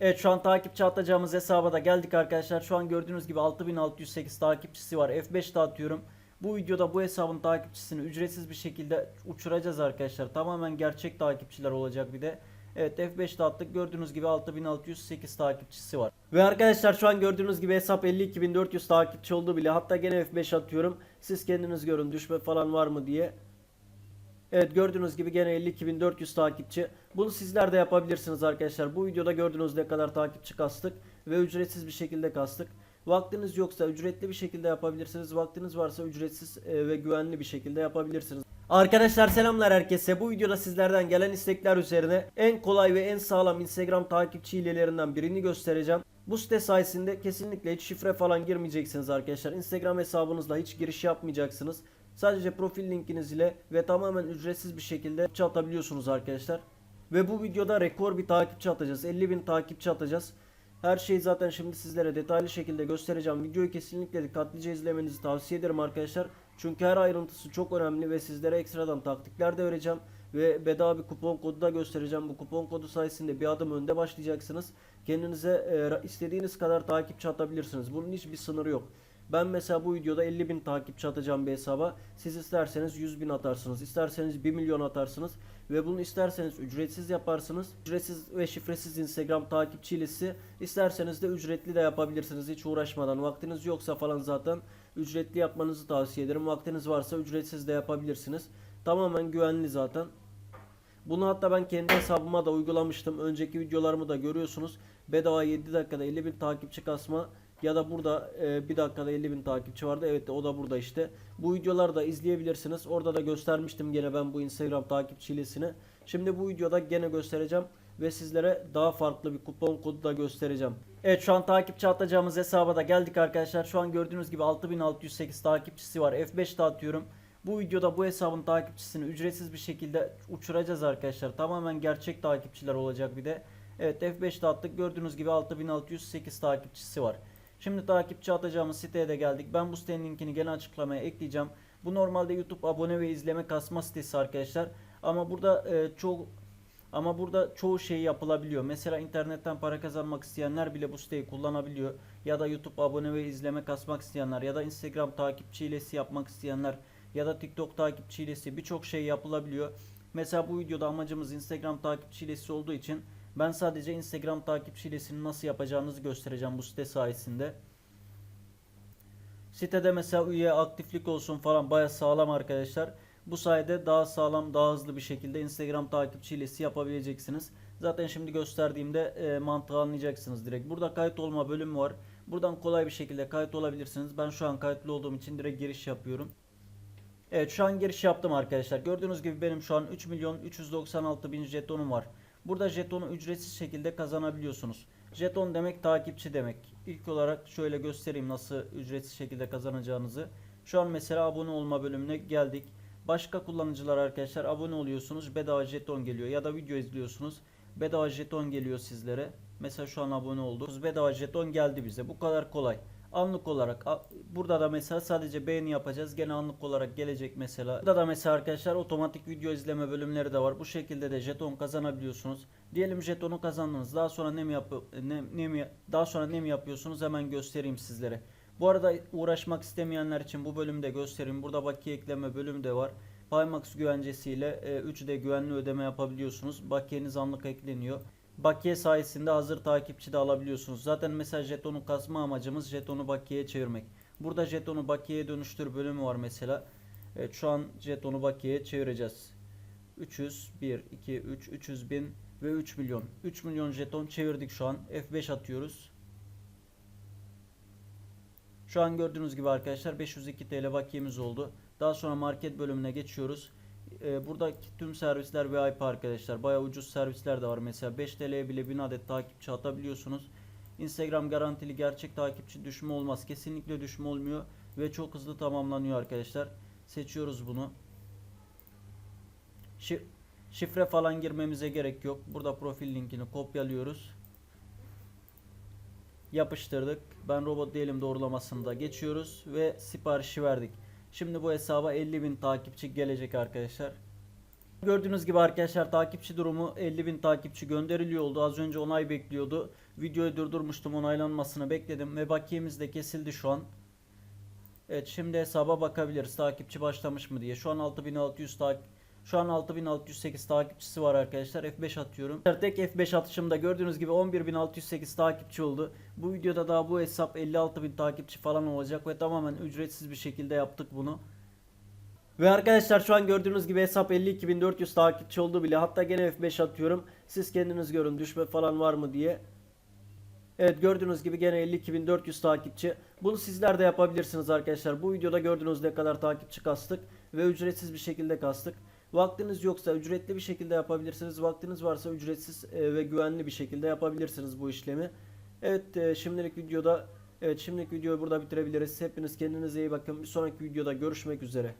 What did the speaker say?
Evet şu an takipçi atacağımız hesaba da geldik arkadaşlar. Şu an gördüğünüz gibi 6608 takipçisi var. F5'te atıyorum. Bu videoda bu hesabın takipçisini ücretsiz bir şekilde uçuracağız arkadaşlar. Tamamen gerçek takipçiler olacak bir de. Evet F5'te attık. Gördüğünüz gibi 6608 takipçisi var. Ve arkadaşlar şu an gördüğünüz gibi hesap 52400 takipçi oldu bile. Hatta gene F5 atıyorum. Siz kendiniz görün düşme falan var mı diye. Evet gördüğünüz gibi gene 52.400 takipçi. Bunu sizler de yapabilirsiniz arkadaşlar. Bu videoda gördüğünüz ne kadar takipçi kastık ve ücretsiz bir şekilde kastık. Vaktiniz yoksa ücretli bir şekilde yapabilirsiniz. Vaktiniz varsa ücretsiz e, ve güvenli bir şekilde yapabilirsiniz. Arkadaşlar selamlar herkese. Bu videoda sizlerden gelen istekler üzerine en kolay ve en sağlam Instagram takipçi hilelerinden birini göstereceğim. Bu site sayesinde kesinlikle hiç şifre falan girmeyeceksiniz arkadaşlar. Instagram hesabınızla hiç giriş yapmayacaksınız. Sadece profil linkiniz ile ve tamamen ücretsiz bir şekilde atabiliyorsunuz arkadaşlar. Ve bu videoda rekor bir takipçi atacağız. 50.000 takipçi atacağız. Her şeyi zaten şimdi sizlere detaylı şekilde göstereceğim. Videoyu kesinlikle dikkatlice izlemenizi tavsiye ederim arkadaşlar. Çünkü her ayrıntısı çok önemli ve sizlere ekstradan taktikler de vereceğim. Ve bedava bir kupon kodu da göstereceğim. Bu kupon kodu sayesinde bir adım önde başlayacaksınız. Kendinize e, istediğiniz kadar takipçi atabilirsiniz. Bunun hiçbir sınırı yok. Ben mesela bu videoda 50 bin takipçi atacağım bir hesaba. Siz isterseniz 100 bin atarsınız. isterseniz 1 milyon atarsınız. Ve bunu isterseniz ücretsiz yaparsınız. Ücretsiz ve şifresiz Instagram takipçi ilesi. isterseniz de ücretli de yapabilirsiniz. Hiç uğraşmadan. Vaktiniz yoksa falan zaten ücretli yapmanızı tavsiye ederim. Vaktiniz varsa ücretsiz de yapabilirsiniz. Tamamen güvenli zaten. Bunu hatta ben kendi hesabıma da uygulamıştım. Önceki videolarımı da görüyorsunuz. Bedava 7 dakikada 50 bin takipçi kasma ya da burada e, bir dakikada 50 bin takipçi vardı. Evet o da burada işte. Bu videoları da izleyebilirsiniz. Orada da göstermiştim gene ben bu Instagram takipçi hilesini. Şimdi bu videoda gene göstereceğim ve sizlere daha farklı bir kupon kodu da göstereceğim. Evet şu an takipçi atacağımız hesaba da geldik arkadaşlar. Şu an gördüğünüz gibi 6608 takipçisi var. F5'te atıyorum. Bu videoda bu hesabın takipçisini ücretsiz bir şekilde uçuracağız arkadaşlar. Tamamen gerçek takipçiler olacak bir de. Evet F5'te attık. Gördüğünüz gibi 6608 takipçisi var. Şimdi takipçi atacağımız siteye de geldik. Ben bu sitenin linkini gene açıklamaya ekleyeceğim. Bu normalde YouTube abone ve izleme kasma sitesi arkadaşlar. Ama burada e, çoğu ama burada çoğu şey yapılabiliyor. Mesela internetten para kazanmak isteyenler bile bu siteyi kullanabiliyor. Ya da YouTube abone ve izleme kasmak isteyenler ya da Instagram takipçi hilesi yapmak isteyenler ya da TikTok takipçi hilesi birçok şey yapılabiliyor. Mesela bu videoda amacımız Instagram takipçi hilesi olduğu için ben sadece Instagram takipçi hilesini nasıl yapacağınızı göstereceğim bu site sayesinde. Sitede mesela üye aktiflik olsun falan baya sağlam arkadaşlar. Bu sayede daha sağlam, daha hızlı bir şekilde Instagram takipçi hilesi yapabileceksiniz. Zaten şimdi gösterdiğimde e, mantığı anlayacaksınız direkt. Burada kayıt olma bölümü var. Buradan kolay bir şekilde kayıt olabilirsiniz. Ben şu an kayıtlı olduğum için direkt giriş yapıyorum. Evet şu an giriş yaptım arkadaşlar. Gördüğünüz gibi benim şu an 3 milyon 396 bin jetonum var. Burada jetonu ücretsiz şekilde kazanabiliyorsunuz. Jeton demek takipçi demek. İlk olarak şöyle göstereyim nasıl ücretsiz şekilde kazanacağınızı. Şu an mesela abone olma bölümüne geldik. Başka kullanıcılar arkadaşlar abone oluyorsunuz bedava jeton geliyor ya da video izliyorsunuz bedava jeton geliyor sizlere. Mesela şu an abone olduk. Bedava jeton geldi bize. Bu kadar kolay. Anlık olarak burada da mesela sadece beğeni yapacağız. Gene anlık olarak gelecek mesela. Burada da mesela arkadaşlar otomatik video izleme bölümleri de var. Bu şekilde de jeton kazanabiliyorsunuz. Diyelim jetonu kazandınız. Daha sonra ne mi yap ne, ne mi daha sonra ne mi yapıyorsunuz? Hemen göstereyim sizlere. Bu arada uğraşmak istemeyenler için bu bölümde göstereyim. Burada bakiye ekleme bölümü de var. Paymax güvencesiyle e, 3D güvenli ödeme yapabiliyorsunuz. Bakiyeniz anlık ekleniyor. Bakiye sayesinde hazır takipçi de alabiliyorsunuz. Zaten mesela jetonu kasma amacımız jetonu bakiyeye çevirmek. Burada jetonu bakiyeye dönüştür bölümü var mesela. Evet şu an jetonu bakiyeye çevireceğiz. 300, 1, 2, 3, 300 bin ve 3 milyon. 3 milyon jeton çevirdik şu an. F5 atıyoruz. Şu an gördüğünüz gibi arkadaşlar 502 TL bakiyemiz oldu. Daha sonra market bölümüne geçiyoruz. Ee, buradaki tüm servisler VIP arkadaşlar. Bayağı ucuz servisler de var. Mesela 5 TL'ye bile 1000 adet takipçi atabiliyorsunuz. Instagram garantili gerçek takipçi düşme olmaz. Kesinlikle düşme olmuyor ve çok hızlı tamamlanıyor arkadaşlar. Seçiyoruz bunu. Şi- şifre falan girmemize gerek yok. Burada profil linkini kopyalıyoruz. Yapıştırdık. Ben robot diyelim doğrulamasını da geçiyoruz ve siparişi verdik. Şimdi bu hesaba 50.000 takipçi gelecek arkadaşlar. Gördüğünüz gibi arkadaşlar takipçi durumu 50.000 takipçi gönderiliyor oldu. Az önce onay bekliyordu. Videoyu durdurmuştum onaylanmasını bekledim ve bakiyemiz de kesildi şu an. Evet şimdi hesaba bakabiliriz takipçi başlamış mı diye. Şu an 6600 tak şu an 6608 takipçisi var arkadaşlar. F5 atıyorum. Tek F5 atışımda gördüğünüz gibi 11608 takipçi oldu. Bu videoda daha bu hesap 56000 takipçi falan olacak ve tamamen ücretsiz bir şekilde yaptık bunu. Ve arkadaşlar şu an gördüğünüz gibi hesap 52400 takipçi oldu bile. Hatta gene F5 atıyorum. Siz kendiniz görün düşme falan var mı diye. Evet gördüğünüz gibi gene 52400 takipçi. Bunu sizler de yapabilirsiniz arkadaşlar. Bu videoda gördüğünüz ne kadar takipçi kastık ve ücretsiz bir şekilde kastık. Vaktiniz yoksa ücretli bir şekilde yapabilirsiniz. Vaktiniz varsa ücretsiz e, ve güvenli bir şekilde yapabilirsiniz bu işlemi. Evet e, şimdilik videoda evet şimdilik videoyu burada bitirebiliriz. Hepiniz kendinize iyi bakın. Bir sonraki videoda görüşmek üzere.